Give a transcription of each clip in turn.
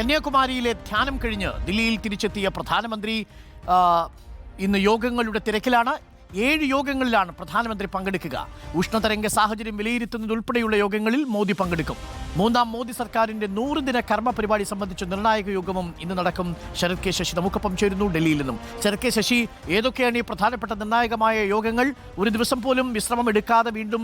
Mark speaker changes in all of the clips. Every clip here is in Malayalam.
Speaker 1: കന്യാകുമാരിയിലെ ധ്യാനം കഴിഞ്ഞ് ദില്ലിയിൽ തിരിച്ചെത്തിയ പ്രധാനമന്ത്രി ഇന്ന് യോഗങ്ങളുടെ തിരക്കിലാണ്. ഏഴ് യോഗങ്ങളിലാണ് പ്രധാനമന്ത്രി പങ്കെടുക്കുക. ഉഷ്ണതരംഗ സാഹചര്യം വിലയിരുത്തുന്നതുൾപ്പെടെയുള്ള യോഗങ്ങളിൽ മോദി പങ്കെടുക്കും. മൂന്നാം മോദി സർക്കാരിന്റെ നൂറ് ദിന കർമ്മ പരിപാടി സംബന്ധിച്ച നിർണായക യോഗവും ഇന്ന് നടക്കും. ശരത് കെ ശശി നമുക്കൊപ്പം ചേരുന്നു ഡൽഹിയിൽ നിന്നും. ശരത് കെ ശശി ഏതൊക്കെയാണ് ഈ പ്രധാനപ്പെട്ട നിർണായകമായ യോഗങ്ങൾ? ഒരു ദിവസം പോലും വിശ്രമം എടുക്കാതെ വീണ്ടും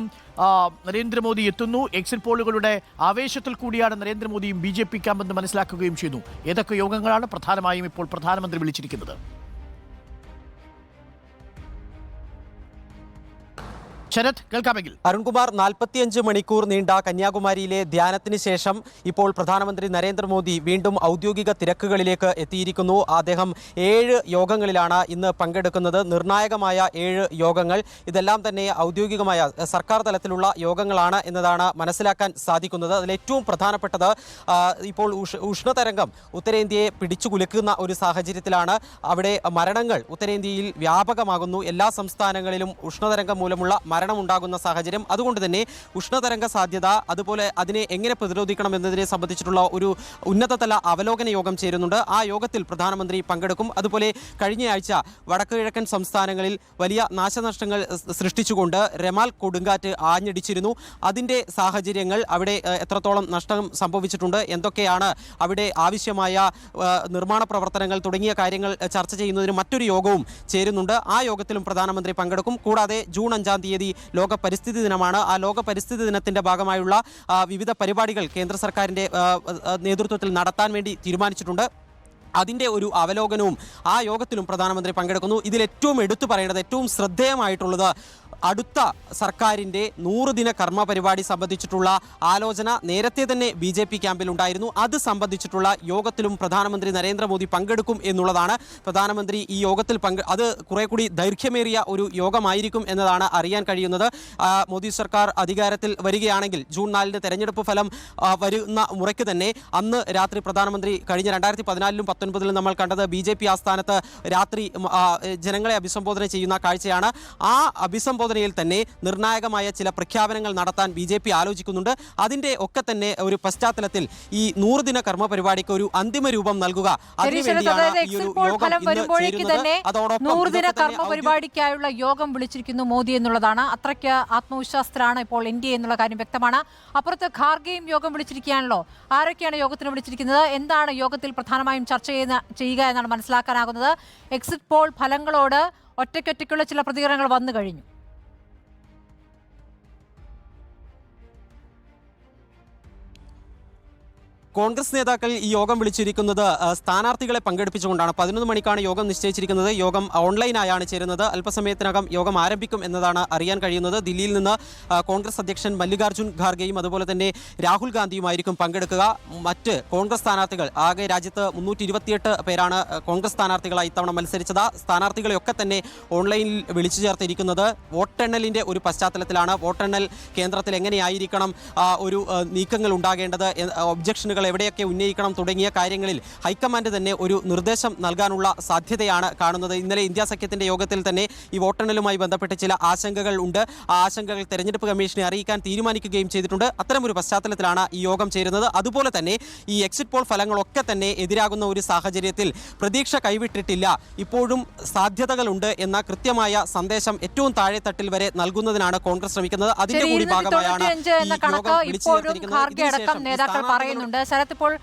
Speaker 1: നരേന്ദ്രമോദി എത്തുന്നു. എക്സിറ്റ് പോളുകളുടെ ആവേശത്തിൽ കൂടിയാണ് നരേന്ദ്രമോദിയും ബി ജെ പി ക്യാമ്പെന്ന് മനസ്സിലാക്കുകയും ചെയ്യുന്നു ഏതൊക്കെ യോഗങ്ങളാണ് പ്രധാനമായും ഇപ്പോൾ പ്രധാനമന്ത്രി വിളിച്ചിരിക്കുന്നത്? ശരത് കേൾക്കാമെങ്കിൽ.
Speaker 2: അരുൺകുമാർ നാൽപ്പത്തിയഞ്ച് മണിക്കൂർ നീണ്ട കന്യാകുമാരിയിലെ ധ്യാനത്തിന് ശേഷം ഇപ്പോൾ പ്രധാനമന്ത്രി നരേന്ദ്രമോദി വീണ്ടും ഔദ്യോഗിക തിരക്കുകളിലേക്ക് എത്തിയിരിക്കുന്നു. അദ്ദേഹം ഏഴ് യോഗങ്ങളിലാണ് ഇന്ന് പങ്കെടുക്കുന്നത്. നിർണായകമായ ഏഴ് യോഗങ്ങൾ. ഇതെല്ലാം തന്നെ ഔദ്യോഗികമായ സർക്കാർ തലത്തിലുള്ള യോഗങ്ങളാണ് എന്നതാണ് മനസ്സിലാക്കാൻ സാധിക്കുന്നത്. അതിൽ ഏറ്റവും പ്രധാനപ്പെട്ടത് ഇപ്പോൾ ഉഷ്ണതരംഗം ഉത്തരേന്ത്യയെ പിടിച്ചു കുലുക്കുന്ന ഒരു സാഹചര്യത്തിലാണ്. അവിടെ മരണങ്ങൾ ഉത്തരേന്ത്യയിൽ വ്യാപകമാകുന്നു. എല്ലാ സംസ്ഥാനങ്ങളിലും ഉഷ്ണതരംഗം മൂലമുള്ള മരണമുണ്ടാകുന്ന സാഹചര്യം. അതുകൊണ്ട് തന്നെ ഉഷ്ണതരംഗ സാധ്യത അതുപോലെ അതിനെ എങ്ങനെ പ്രതിരോധിക്കണം എന്നതിനെ സംബന്ധിച്ചിട്ടുള്ള ഒരു ഉന്നതതല അവലോകന യോഗം ചേരുന്നുണ്ട്. ആ യോഗത്തിൽ പ്രധാനമന്ത്രി പങ്കെടുക്കും. അതുപോലെ കഴിഞ്ഞയാഴ്ച വടക്ക് കിഴക്കൻ സംസ്ഥാനങ്ങളിൽ വലിയ നാശനഷ്ടങ്ങൾ സൃഷ്ടിച്ചുകൊണ്ട് രമാൽ കൊടുങ്കാറ്റ് ആഞ്ഞടിച്ചിരുന്നു. അതിന്റെ സാഹചര്യങ്ങൾ അവിടെ എത്രത്തോളം നഷ്ടം സംഭവിച്ചിട്ടുണ്ട് എന്തൊക്കെയാണ് അവിടെ ആവശ്യമായ നിർമ്മാണ പ്രവർത്തനങ്ങൾ തുടങ്ങിയ കാര്യങ്ങൾ ചർച്ച ചെയ്യുന്നതിന് മറ്റൊരു യോഗവും ചേരുന്നുണ്ട്. ആ യോഗത്തിലും പ്രധാനമന്ത്രി പങ്കെടുക്കും. കൂടാതെ ജൂൺ അഞ്ചാം തീയതി ലോക പരിസ്ഥിതി ദിനമാണ്. ആ ലോക പരിസ്ഥിതി ദിനത്തിന്റെ ഭാഗമായുള്ള വിവിധ പരിപാടികൾ കേന്ദ്ര ആ, നേതൃത്വത്തിൽ നടത്താൻ വേണ്ടി തീരുമാനിച്ചിട്ടുണ്ട്. അതിന്റെ ഒരു അവലോകനവും ആ യോഗത്തിലും പ്രധാനമന്ത്രി പങ്കെടുക്കുന്നു. ഇതിൽ ഏറ്റവും എടുത്തു പറയേണ്ടത് ഏറ്റവും ശ്രദ്ധേയമായിട്ടുള്ളത് അടുത്ത സർക്കാരിന്റെ നൂറ് ദിന കർമ്മ പരിപാടി സംബന്ധിച്ചിട്ടുള്ള ആലോചന നേരത്തെ തന്നെ ബി ജെ പി ക്യാമ്പിൽ ഉണ്ടായിരുന്നു. അത് സംബന്ധിച്ചിട്ടുള്ള യോഗത്തിലും പ്രധാനമന്ത്രി നരേന്ദ്രമോദി പങ്കെടുക്കും എന്നുള്ളതാണ്. പ്രധാനമന്ത്രി ഈ യോഗത്തിൽ പങ്കെ അത് കുറെ കൂടി ദൈർഘ്യമേറിയ ഒരു യോഗമായിരിക്കും എന്നതാണ് അറിയാൻ കഴിയുന്നത്. മോദി സർക്കാർ അധികാരത്തിൽ വരികയാണെങ്കിൽ ജൂൺ നാലിന് തെരഞ്ഞെടുപ്പ് ഫലം വരുന്ന മുറയ്ക്ക് തന്നെ അന്ന് രാത്രി പ്രധാനമന്ത്രി കഴിഞ്ഞ രണ്ടായിരത്തി പതിനാലിലും പത്തൊൻപതിലും നമ്മൾ കണ്ടത് ബി ജെ പി ആസ്ഥാനത്ത് രാത്രി ജനങ്ങളെ അഭിസംബോധന ചെയ്യുന്ന കാഴ്ചയാണ്. ആ അഭിസംബോധനയിൽ തന്നെ നിർണായകമായ ചില പ്രഖ്യാപനങ്ങൾ നടത്താൻ ബി ജെ പി ആലോചിക്കുന്നുണ്ട്. അതിന്റെ ഒക്കെ തന്നെ ഒരു പശ്ചാത്തലത്തിൽ ഈ നൂറ് ദിന കർമ്മ പരിപാടിക്ക് ഒരു അന്തിമ രൂപം നൽകുക. അതിനുവേണ്ടിയാണ് ഈ ഒരു യോഗം ഇന്ന് അതോടൊപ്പം
Speaker 3: നൂറുദിന കർമ്മ പരിപാടിക്കായുള്ള യോഗം വിളിച്ചിരിക്കുന്നു മോദി എന്നുള്ളതാണ്. അത്രയ്ക്ക് ആത്മവിശ്വാസത്തിലാണ് ഇപ്പോൾ ഇന്ത്യ എന്നുള്ള കാര്യം വ്യക്തമാണ്. അപ്പുറത്ത് ഖാർഗെയും യോഗം വിളിച്ചിരിക്കുകയാണല്ലോ. ആരൊക്കെയാണ് യോഗത്തിന് വിളിച്ചിരിക്കുന്നത്? എന്താണ് യോഗത്തിൽ പ്രധാനമായും ചർച്ച ചെയ്യുന്ന ചെയ്യുക എന്നാണ് മനസ്സിലാക്കാനാകുന്നത്. എക്സിറ്റ് പോൾ ഫലങ്ങളോട് ഒറ്റയ്ക്കൊറ്റയ്ക്കുള്ള ചില പ്രതികരണങ്ങൾ വന്നു കഴിഞ്ഞു.
Speaker 2: കോൺഗ്രസ് നേതാക്കൾ ഈ യോഗം വിളിച്ചിരിക്കുന്നത് സ്ഥാനാർത്ഥികളെ പങ്കെടുപ്പിച്ചുകൊണ്ടാണ്. പതിനൊന്ന് മണിക്കാണ് യോഗം നിശ്ചയിച്ചിരിക്കുന്നത്. യോഗം ഓൺലൈനായാണ് ചേരുന്നത്. അല്പസമയത്തിനകം യോഗം ആരംഭിക്കും എന്നതാണ് അറിയാൻ കഴിയുന്നത്. ദില്ലിയിൽ നിന്ന് കോൺഗ്രസ് അധ്യക്ഷൻ മല്ലികാർജുൻ ഖാർഗെയും അതുപോലെ തന്നെ രാഹുൽ ഗാന്ധിയുമായിരിക്കും പങ്കെടുക്കുക. മറ്റ് കോൺഗ്രസ് സ്ഥാനാർത്ഥികൾ ആകെ രാജ്യത്ത് മുന്നൂറ്റി പേരാണ് കോൺഗ്രസ് സ്ഥാനാർത്ഥികളായി ഇത്തവണ മത്സരിച്ചത്. സ്ഥാനാർത്ഥികളെയൊക്കെ തന്നെ ഓൺലൈനിൽ വിളിച്ചു ചേർത്തിരിക്കുന്നത് വോട്ടെണ്ണലിന്റെ ഒരു പശ്ചാത്തലത്തിലാണ്. വോട്ടെണ്ണൽ കേന്ദ്രത്തിൽ എങ്ങനെയായിരിക്കണം ഒരു നീക്കങ്ങൾ ഉണ്ടാകേണ്ടത് ഒബ്ജക്ഷനുകൾ എവിടെയൊക്കെ ഉന്നയിക്കണം തുടങ്ങിയ കാര്യങ്ങളിൽ ഹൈക്കമാൻഡ് തന്നെ ഒരു നിർദ്ദേശം നൽകാനുള്ള സാധ്യതയാണ് കാണുന്നത്. ഇന്നലെ ഇന്ത്യ സഖ്യത്തിന്റെ യോഗത്തിൽ തന്നെ ഈ വോട്ടെണ്ണലുമായി ബന്ധപ്പെട്ട് ചില ആശങ്കകൾ ഉണ്ട്. ആ ആശങ്കകൾ തെരഞ്ഞെടുപ്പ് കമ്മീഷനെ അറിയിക്കാൻ തീരുമാനിക്കുകയും ചെയ്തിട്ടുണ്ട്. അത്തരമൊരു പശ്ചാത്തലത്തിലാണ് ഈ യോഗം ചേരുന്നത്. അതുപോലെ തന്നെ ഈ എക്സിറ്റ് പോൾ ഫലങ്ങളൊക്കെ തന്നെ എതിരാകുന്ന ഒരു സാഹചര്യത്തിൽ പ്രതീക്ഷ കൈവിട്ടിട്ടില്ല. ഇപ്പോഴും സാധ്യതകളുണ്ട് എന്ന കൃത്യമായ സന്ദേശം ഏറ്റവും താഴെ തട്ടിൽ വരെ നൽകുന്നതിനാണ് കോൺഗ്രസ് ശ്രമിക്കുന്നത്. അതിന്റെ കൂടി ഭാഗമായാണ് ഈ
Speaker 3: കണക്ക്
Speaker 2: യോഗം വിളിച്ചു
Speaker 3: ഇപ്പോഴും
Speaker 2: ചേർത്തിരിക്കുന്നത്
Speaker 3: ഖാർഗെ
Speaker 2: ഇതിനുശേഷം
Speaker 3: അടക്കം
Speaker 2: ഈ
Speaker 3: നേതാക്കൾ
Speaker 2: സ്ഥാനാർത്ഥികളും
Speaker 3: പറയുന്നുണ്ട് ശരത് ഇപ്പോൾ